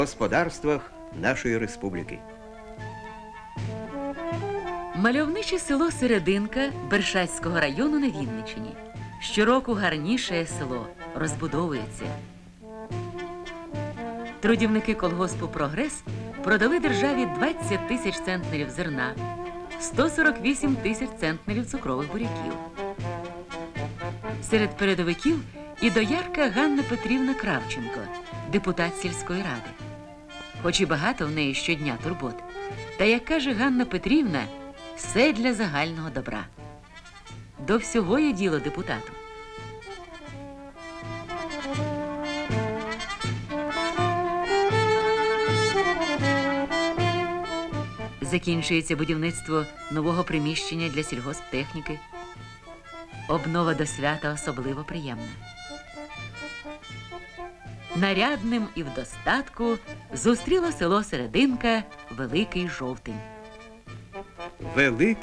господарствах нашої республіки. Мальовниче село Серединка Бершацького району на Вінниччині. Щороку гарніше село розбудовується. Трудівники колгоспу Прогрес продали державі 20 тисяч центнерів зерна, 148 тисяч центнерів цукрових буряків. Серед передовиків і доярка Ганна Петрівна Кравченко, депутат сільської ради. Хоч і багато в неї щодня турбот. Та як каже Ганна Петрівна, все для загального добра. До всього є діло депутату. Закінчується будівництво нового приміщення для сільгосптехніки. Обнова до свята особливо приємна. Нарядним і в достатку зустріло село Серединка Великий Жовтень. Великий